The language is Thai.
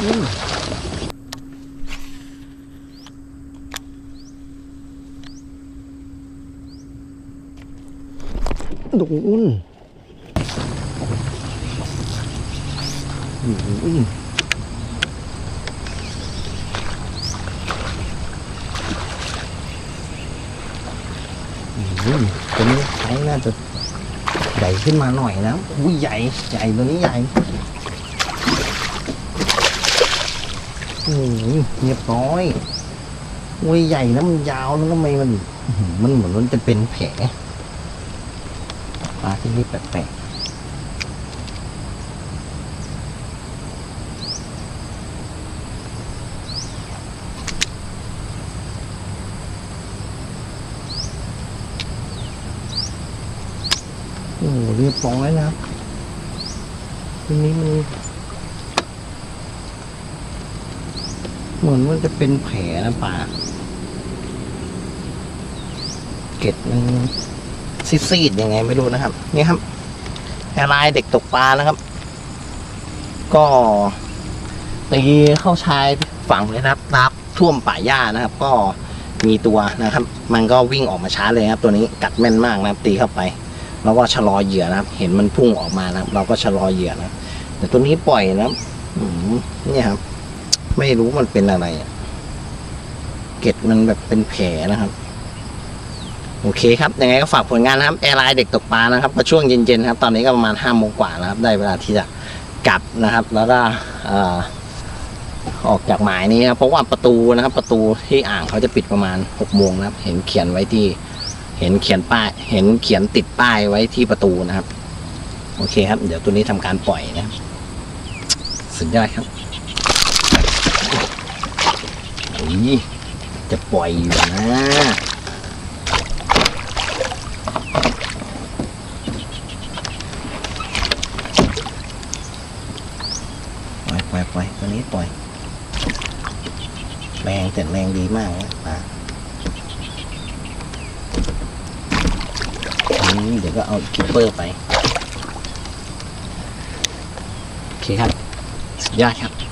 โดนโอ้ยอืมตัวนี้ไซส์น่าจะใหญ่ขึ้นมาหน่อยนะอุ้ยใหญ่ ใหญ่ตัวนี้ใหญ่โอ้ยเรียบร้อยอุ้ยใหญ่นะมันยาวแล้วทำไมมัน มันเหมือนมันจะเป็นแผลปลาที่นี่แปลกๆโอ้เรียบร้อยนะครับทีนี้มัน เหมือนมันจะเป็นแผลนะป่าเกล็ดมันซีดๆยังไงไม่รู้นะครับ นี่ครับแอร์ไลน์เด็กตกปลานะครับ ก็ตีเข้าชายฝั่งเลยนะครับนับท่วมป่าหญ้านะครับ ก็มีตัวนะครับ มันก็วิ่งออกมาช้าเลยครับ ตัวนี้กัดแม่นมากนะครับ ตีเข้าไป แล้วก็ชะลอเหยื่อนะครับ เห็นมันพุ่งออกมานะครับ เราก็ชะลอเหยื่อนะแต่ตัวนี้ปล่อยนะครับนี่ครับ ไม่รู้มันเป็นอะไรเกล็ดมันแบบเป็นแผลนะครับโอเคครับยังไงก็ฝากผลงานนะครับแอร์ไลน์เด็กตกปลานะครับก็ช่วงเย็นๆครับ ตอนนี้ก็ประมาณห้าโมงกว่านะครับ ได้เวลาที่จะกลับนะครับ แล้วก็อออกจากหมายนี้ครับเพราะว่าประตูนะครับ ประตูที่อ่างเขาจะปิดประมาณหกโมงนะครับ เห็นเขียนไว้ที่ เห็นเขียนป้าย เห็นเขียนติดป้ายไว้ที่ประตูนะครับ โอเคครับ เดี๋ยวตัวนี้ทำการปล่อยนะครับสุดยอดครับ อุ๊ยจะปล่อยอยู่นะปล่อยปล่อยปล่อยตัวนี้ปล่อยแรงแต่แรงดีมากนะปลาอืมเดี๋ยวก็เอาคิปเปอร์ไป โอเคครับสุดยอดครับ